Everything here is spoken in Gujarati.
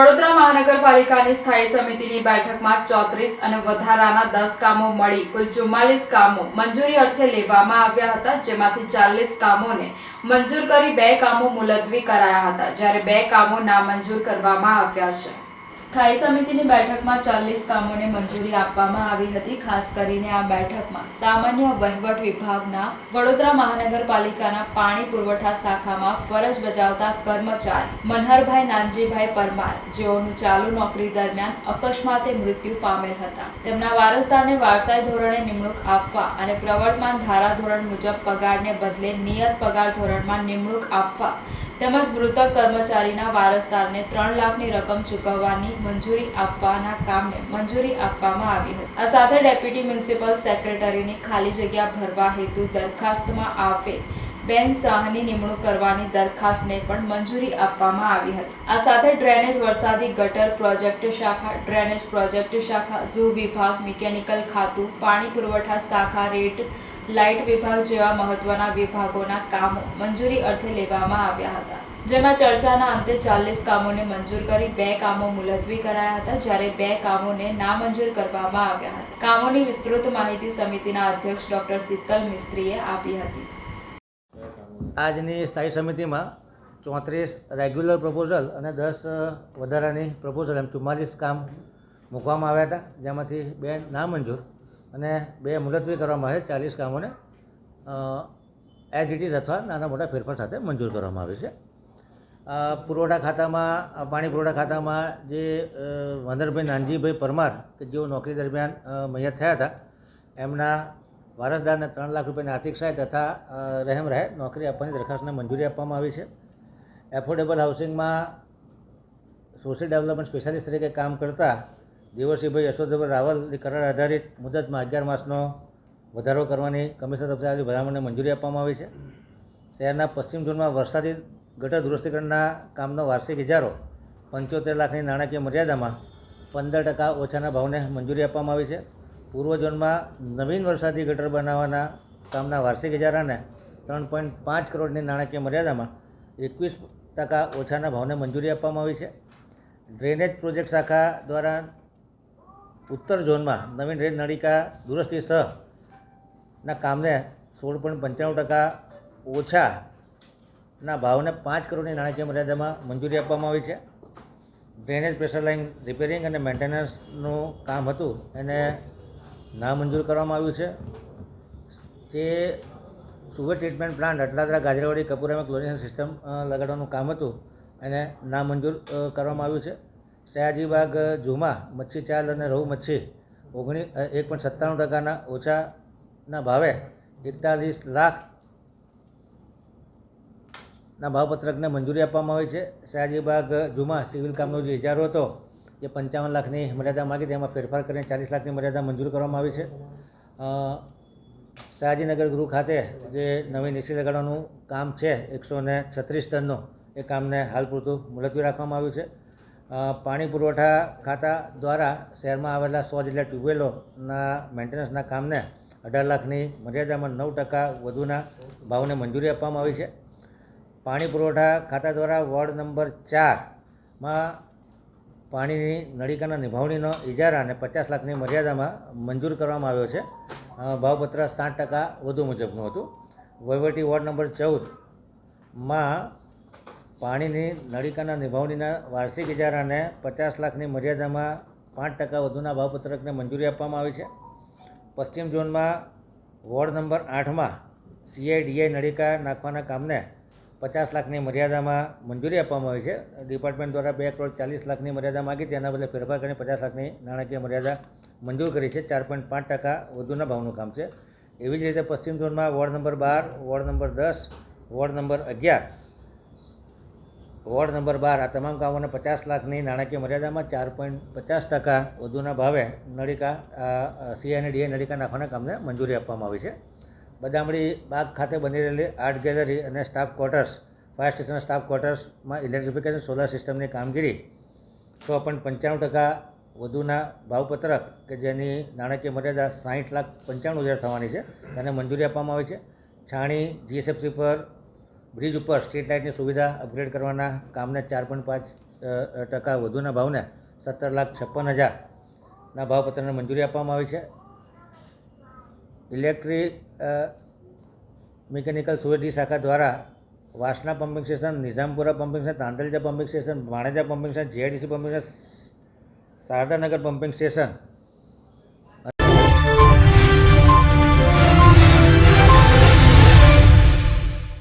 વડોદરા મહાનગરપાલિકાની સ્થાયી સમિતિની બેઠકમાં ચોત્રીસ અને વધારાના દસ કામો મળી. કુલ ચુમ્માલીસ કામો મંજૂરી અર્થે લેવામાં આવ્યા હતા, જેમાંથી ચાલીસ કામોને મંજૂર કરી બે કામો મુલતવી કરાયા હતા. જ્યારે બે કામો નામંજૂર કરવામાં આવ્યા છે. સ્થાયી સમિતિની બેઠકમાં ચાલીસ કામોને મંજૂરી આપવામાં આવી હતી. ખાસ કરીને આ બેઠકમાં સામાન્ય વહીવટ વિભાગના વડોદરા મહાનગરપાલિકાના પાણી પુરવઠા શાખામાં ફરજ બજાવતા કર્મચારી મનહરભાઈ નાનજીભાઈ પરમાર, જેઓનું ચાલુ નોકરી દરમિયાન અકસ્માતે મૃત્યુ પામેલ હતા. તેમના વારસદારને વારસાઈ ધોરણે નિમણૂક આપવા અને પ્રવર્તમાન ધારા ધોરણ મુજબ પગારને બદલે નિયત પગાર ધોરણમાં નિમણૂક આપવા તેમજ મૃતક કર્મચારીના વારસદારને ત્રણ લાખની રકમ ચૂકવવાની મંજૂરી આપવાના કામને મંજૂરી આપવામાં આવી હતી. આ સાથે ડેપ્યુટી મ્યુનિસિપલ સેક્રેટરીની ખાલી જગ્યા ભરવા હેતુ દરખાસ્તમાં આવે બેન શાહની નિમણૂક કરવાની દરખાસ્તને પણ મંજૂરી આપવામાં આવી હતી. આ સાથે ડ્રેનેજ વરસાદી ગટર પ્રોજેક્ટ શાખા, ડ્રેનેજ પ્રોજેક્ટ શાખા, ઝૂ વિભાગ, મિકેનિકલ ખાતું, પાણી પુરવઠા શાખા રેટ લાઇટ વિભાગ જેવા મહત્વના વિભાગોના કામો મંજૂરી અર્થે લેવામાં આવ્યા હતા. જેમાં ચર્ચાના અંતે ચાલીસ કામોને મંજૂર કરી બે કામો મુલતવી કરાયા હતા, જ્યારે બે કામોને નામંજૂર કરવામાં આવ્યા હતા. કામોની વિસ્તૃત માહિતી સમિતિના અધ્યક્ષ ડોક્ટર શીતલ મિસ્ત્રીએ આપી હતી. આજની સ્થાયી સમિતિમાં ચોત્રીસ રેગ્યુલર પ્રપોઝલ અને દસ વધારાની પ્રપોઝલ એમ ચુમ્માલીસ કામ મૂકવામાં આવ્યા હતા, જેમાંથી બે નામંજૂર અને બે મુલતવી કરવામાં આવે, ચાલીસ કામોને એઝ ઇટ ઇઝ અથવા નાના મોટા ફેરફાર સાથે મંજૂર કરવામાં આવે છે. પુરવઠા ખાતામાં પાણી પુરવઠા ખાતામાં જે વાંદરભાઈ નાનજીભાઈ પરમાર કે જેઓ નોકરી દરમિયાન મૈયત થયા હતા, એમના વારસદારને ત્રણ લાખ રૂપિયાની આર્થિક સહાય તથા રહેમ રહે નોકરી આપવાની દરખાસ્તને મંજૂરી આપવામાં આવી છે. એફોર્ડેબલ હાઉસિંગમાં સોશિયલ ડેવલપમેન્ટ સ્પેશિયાલિસ્ટ તરીકે કામ કરતા દેવરસિંહભાઈ યશોધરભાઈ રાવલની કરાર આધારિત મુદતમાં અગિયાર માસનો વધારો કરવાની કમિશનર તરફથી ભલામણને મંજૂરી આપવામાં આવી છે. શહેરના પશ્ચિમ ઝોનમાં વરસાદી ગટર દુરસ્તીકરણના કામનો વાર્ષિક ઇજારો પંચોતેર લાખની નાણાકીય મર્યાદામાં પંદર ટકા ઓછાના ભાવને મંજૂરી આપવામાં આવી છે. પૂર્વ ઝોનમાં નવીન વરસાદી ગટર બનાવવાના કામના વાર્ષિક ઇજારાને ત્રણ પોઈન્ટ પાંચ કરોડની નાણાકીય મર્યાદામાં એકવીસ ટકા ઓછાના ભાવને મંજૂરી આપવામાં આવી છે. ડ્રેનેજ પ્રોજેક્ટ શાખા દ્વારા ઉત્તર ઝોનમાં નવીન રેલ નળિકા દુરસ્તી સહ ના કામને સોળ પોઈન્ટ પંચાણું ટકા ઓછાના ભાવને પાંચ કરોડની નાણાકીય મર્યાદામાં મંજૂરી આપવામાં આવી છે. ડ્રેનેજ, પ્રેશર લાઇન રિપેરિંગ અને મેન્ટેનન્સનું કામ હતું એને નામંજૂર કરવામાં આવ્યું છે. જે sugar treatment plant Atladara, Gajrawadi કપૂરામાં chlorination system લગાડવાનું કામ હતું. એને નામંજૂર કરવામાં આવ્યું છે. સયાજીબાગ ઝુમા મચ્છી ચાલ અને રહુ મચ્છી ઓગણીસ એક પોઈન્ટ સત્તાણું ટકાના ઓછાના ભાવે એકતાલીસ લાખ ના ભાવપત્રકને મંજૂરી આપવામાં આવી છે. સયાજીબાગ, જુમા સિવિલ કામનો જે ઇજારો હતો એ પંચાવન લાખની મર્યાદા માગી તેમાં ફેરફાર કરીને ચાલીસ લાખની મર્યાદા મંજૂર કરવામાં આવી છે. સયાજીનગર ગૃહ ખાતે જે નવી એસી લગાડવાનું કામ છે, એકસો ને છત્રીસ ટનનું, એ કામને હાલ પૂરતું મુલતવી રાખવામાં આવ્યું છે. પાણી પુરવઠા ખાતા દ્વારા શહેરમાં આવેલા સો જેટલા ટ્યુબવેલોના મેન્ટેનન્સના કામને અઢાર લાખની મર્યાદામાં નવ ટકા વધુના ભાવને મંજૂરી આપવામાં આવી છે. પાણી પુરવઠા ખાતા દ્વારા વોર્ડ નંબર ચારમાં પાણીની નળિકાના નિભાવણીનો ઇજારા અને પચાસ લાખની મર્યાદામાં મંજૂર કરવામાં આવ્યો છે. ભાવપત્ર સાત ટકા વધુ મુજબનું હતું. વહીવટી વોર્ડ નંબર ચૌદમાં પાણીની નળિકાના નિભાવણીના વાર્ષિક ઇજારાને પચાસ લાખની મર્યાદામાં પાંચ ટકા વધુના ભાવપત્રકને મંજૂરી આપવામાં આવી છે. પશ્ચિમ ઝોનમાં વોર્ડ નંબર આઠમાં સીઆઈડીઆઈ નળિકા નાખવાના કામને પચાસ લાખની મર્યાદામાં મંજૂરી આપવામાં આવી છે. ડિપાર્ટમેન્ટ દ્વારા બે કરોડ ચાલીસ લાખની મર્યાદા માગી તેના બદલે ફેરફાર કરીને પચાસ લાખની નાણાકીય મર્યાદા મંજૂર કરી છે. ચાર પોઈન્ટ પાંચ ટકા વધુના ભાવનું કામ છે. એવી જ રીતે પશ્ચિમ ઝોનમાં વોર્ડ નંબર બાર, વોર્ડ નંબર દસ, વોર્ડ નંબર અગિયાર વોર્ડ નંબર બાર, આ તમામ કામોને પચાસ લાખની નાણાકીય મર્યાદામાં ચાર પોઈન્ટ પચાસ ટકા વધુના ભાવે નળિકા સી અને ડીએ નળિકા નાખવાના કામને મંજૂરી આપવામાં આવી છે. બદામડી બાગ ખાતે બની રહેલી આર્ટ ગેલેરી અને સ્ટાફ ક્વાર્ટર્સ, ફાયર સ્ટેશનના સ્ટાફ ક્વાર્ટર્સમાં ઇલેક્ટ્રિફિકેશન સોલાર સિસ્ટમની કામગીરી છ પોઈન્ટ પંચાણું ટકા વધુના ભાવપત્રક કે જેની નાણાકીય મર્યાદા સાહીઠ લાખ પંચાણું હજાર થવાની છે, તેને મંજૂરી આપવામાં આવી છે. છાણી, જીએસએફસી પર બ્રિજ ઉપર સ્ટ્રીટ લાઇટની સુવિધા અપગ્રેડ કરવાના કામને ચાર પોઈન્ટ પાંચ ટકા વધુના ભાવને સત્તર લાખ છપ્પન હજારના ભાવપત્રને મંજૂરી આપવામાં આવી છે. ઇલેક્ટ્રિક મિકેનિકલ સુવેટી શાખા દ્વારા Vasna pumping station, Nizampura pumping station Tandalja pumping station, Maneja pumping station, GIDC pumping station Sharadanagar pumping station